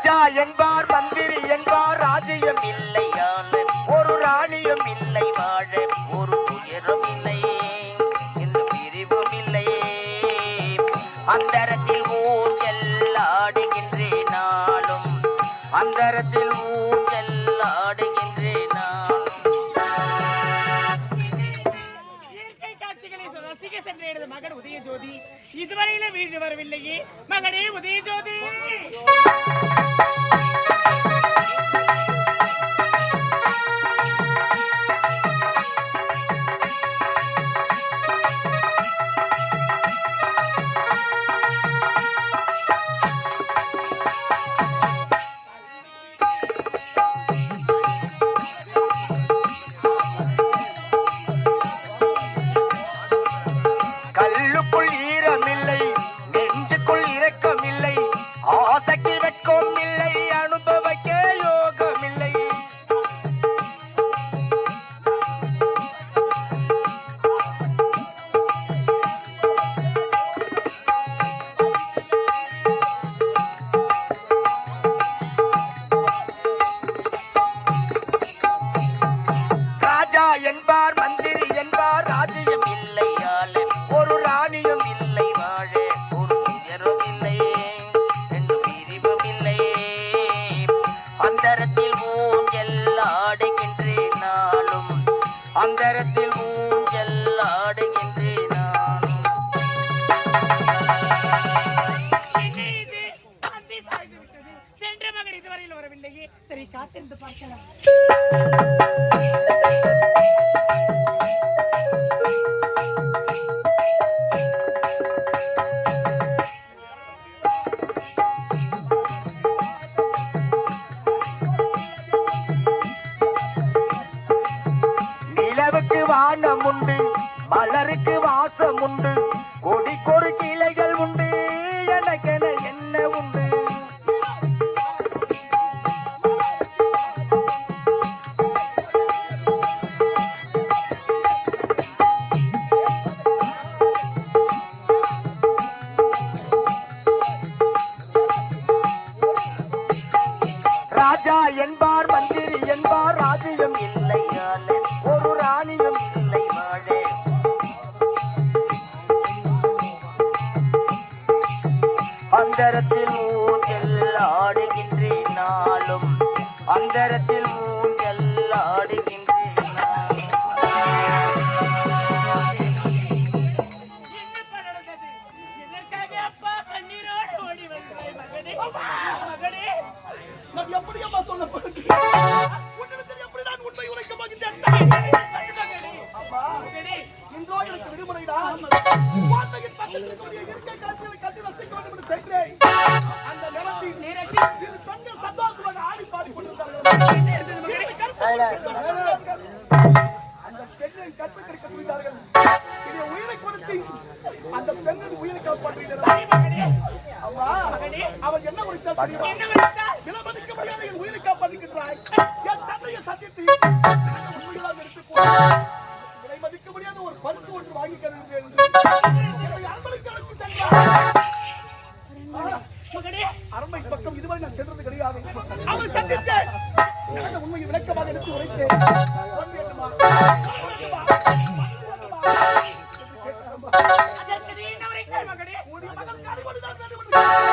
ராஜா என்பார் மந்திரி என்பார் ராஜ்யம் இல்லையான ஒரு ராணியும் இல்லை வாழ ஒரு துயரும் இல்லை இந்த பிரிவும் இல்லை. அந்தரத்தில் ஊச்சல் ஆடுகின்றேன் நாளும் அந்தரத்தில் ஊச்சல் ஆடுகின்றேன் நாளும் இயற்கை காட்சிகளை ரசிக்க சென்ற மகன் உதயஜோதி இதுவரையிலும் வீடு வரவில்லையே. மகனே உதயஜோதி! Thank you. வானம் உண்டு மலருக்கு வாசம் உண்டு கொடிக்கொரு கிளைகள் உண்டு. எனக்கென என்ன உண்டு? ராஜா என்ப நான் எப்படி அம்மா சொல்ல எப்படி நான் உண்மை உரைக்க இன்றோ எனக்கு விடுமுறைடா. கோட்டையின் இருக்கை காட்சிகளை கண்டு ரசிக்க வேண்டும் என்று சென்றேன். அந்த நேரத்தில் நேரத்தில் இரு பெண்கள் சந்தோஷமாக ஆடி பாடி கொண்டிருந்தார்கள். அந்த பெண்ணின் கற்பை கிடைக்க முடிந்தார்கள் இதை உயிரை கொடுத்து அந்த பெண்ணின் உயிரை காப்பாற்றுகிறார் அவன் என்ன உரைத்தார் முடியாத என் உயிரை காப்பாற்றுகின்றாய். என் தந்தையை சந்தித்து உண்மைகளாக எடுத்துக் கொண்டு விலை மதிக்க முடியாத ஒரு பரிசு ஒன்று வாங்கி தருகிறேன் என்று அரண்மனைக்கு அழைத்து சென்றார் மகனே அரண்மை பக்கம் இதுவரை நான் சென்றது கிடையாது. அவன் சந்தித்தேன். உண்மையை விளக்கமாக எடுத்து உரைத்தேன்? பொன் வேண்டுமா? பொன்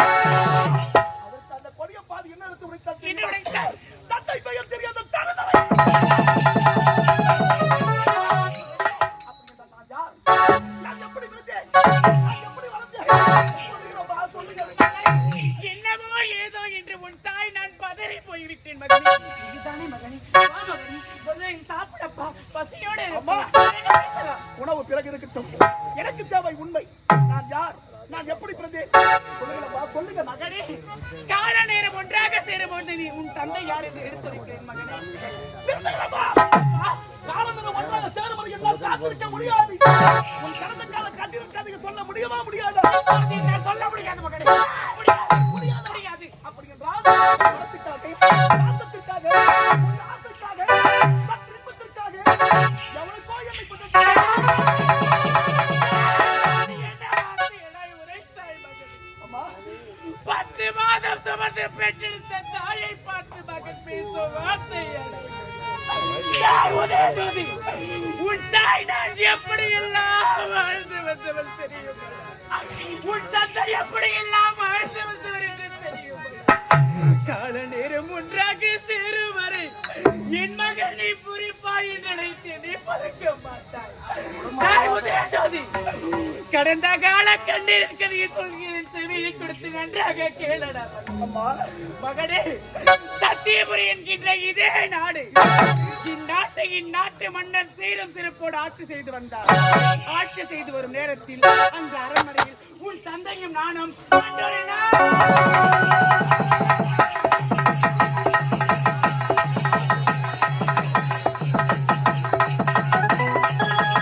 உணவு பிறகு இருக்கட்டும். எனக்கு தேவை உண்மை. நான் யார்? நான் எப்படி பிறந்தேன் சொல்லுங்க மகனே. கால நேரம் ஒன்றாக உன் தந்தை யார் என்று எடுத்து வைக்கிறேன் மகனே காலங்கள் ஒன்றாக சேரும் என்னால் காத்திருக்க முடியாது. உன் கடந்த கால கட்டிருக்காது சொல்ல முடியுமா முடியாது? நான் சொல்ல முடியாது மகனே. முடியாது முடியாது அப்படி என்றால் பணத்துக்காக ஆசைக்காக எவனுக்கோ என்னை பற்றி பத்து மாதம் சுமந்து பெற்றிருந்த பேசும் வார்த்தை உதயஜோதி, உன் தாய் நான் எப்படி எல்லாம் வாழ்ந்து வந்தவள் தெரியும்? உன் தந்தை எப்படி எல்லாம் வாழ்ந்து வந்தவர் என்று தெரியும்? கால நேரம் ஒன்றாக சேரும் வரை என் மகன் நீ புரிப்பாய் நினைத்து நீ பறக்க மாட்டாய். தாய் உதயஜோதி, கடந்த கால கண்ணீர் கதையை சொல்கிறேன். செவியை கொடுத்து நன்றாக கேளடா. மகனே சத்தியபுரி என்கின்ற இதே நாடு. இந்நாட்டை இந்நாட்டு மன்னர் சீரம் சிறப்போடு ஆட்சி செய்து வந்தார். ஆட்சி செய்து வரும் நேரத்தில் அந்த அரண்மனையில் உன் தந்தையும் நானும்